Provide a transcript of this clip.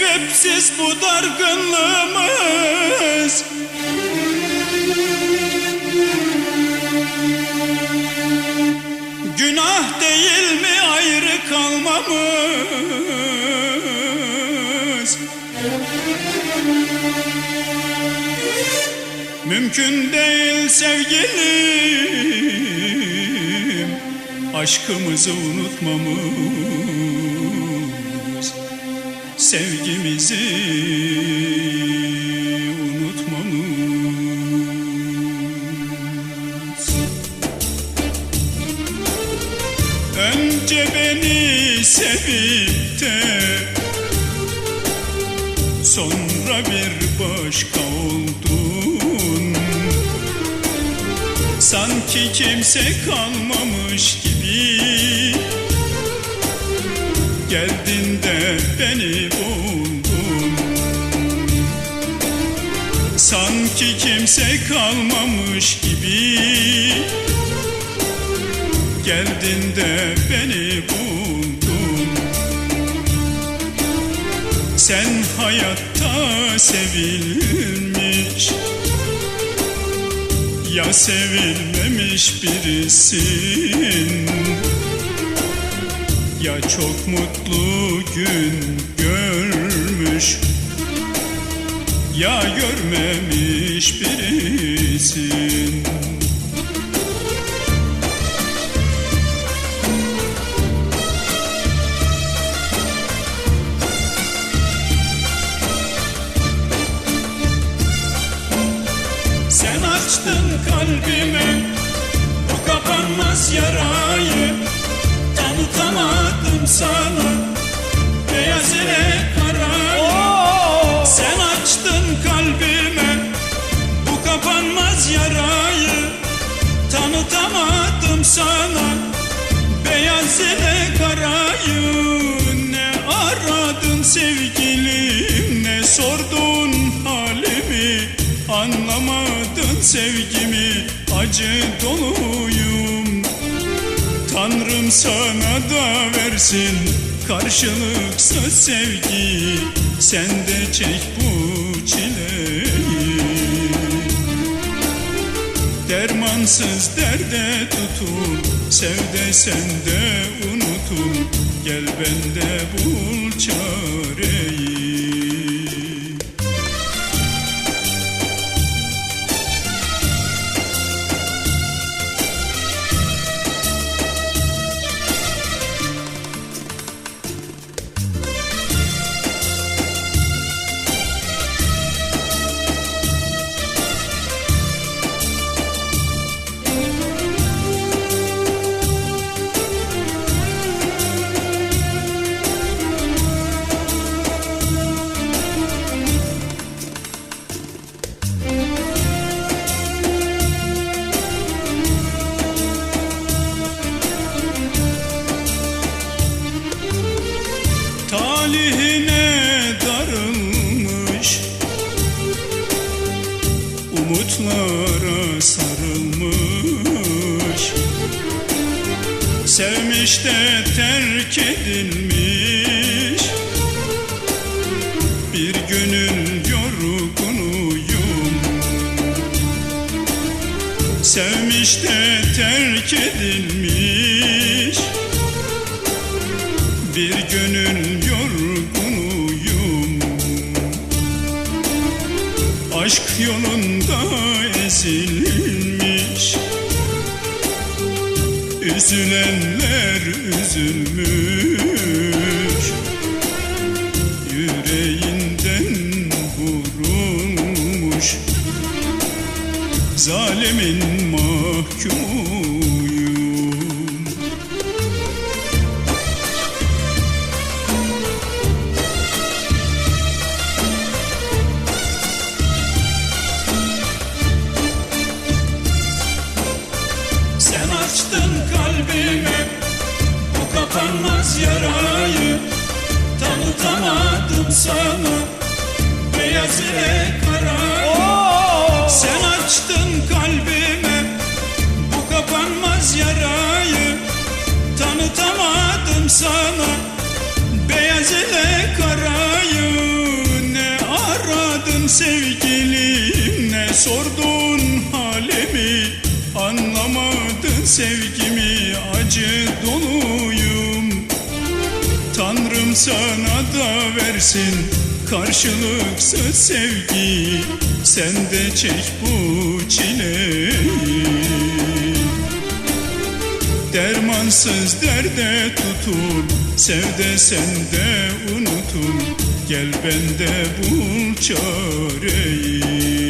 Sebepsiz bu dargınlığımız. Günah değil mi ayrı kalmamız? Mümkün değil sevgilim Aşkımızı unutmamız Sevgimizi unutmamız. Önce beni sevip de Sonra bir başka oldun. Sanki kimse kalmamış gibi Geldin de beni Sanki kimse kalmamış gibi. Geldin de beni buldun. Sen hayatta sevilmiş Ya sevilmemiş birisin. Ya çok mutlu gün görmüş Ya görmemiş birisin. Sen açtın kalbime bu kapanmaz yarayı. Tanıtamadım sana beyaz ile Tanıtamadım sana beyaz ile karayı Ne aradın sevgilim ne sordun halimi? Anlamadın sevgimi acı doluyum. Tanrım sana da versin karşılıksız sevgi. Sen de çek bu Dermansız derde tutun Sev de sen de unutun Gel bende bul çareyi Umutlara sarılmış. Sevmiş de terk edilmiş. Bir günün yorgunuyum. Sevmiş de terk edilmiş. Bir gönül Aşk yolunda ezilmiş. Üzülenler üzülmüş açtın kalbime bu kapanmaz yarayı. Tanıtamadım sana beyaz ile karayı. Sen açtın kalbime bu kapanmaz yarayı. Tanıtamadım sana beyaz ile karayı. Sevgilim ne sordun sevgimi acı doluyum. Tanrım sana da versin karşılıksız sevgi. Sen de çek bu çileyi. Dermansız derde tutun Sev de sen de unutun Gel bende bul çare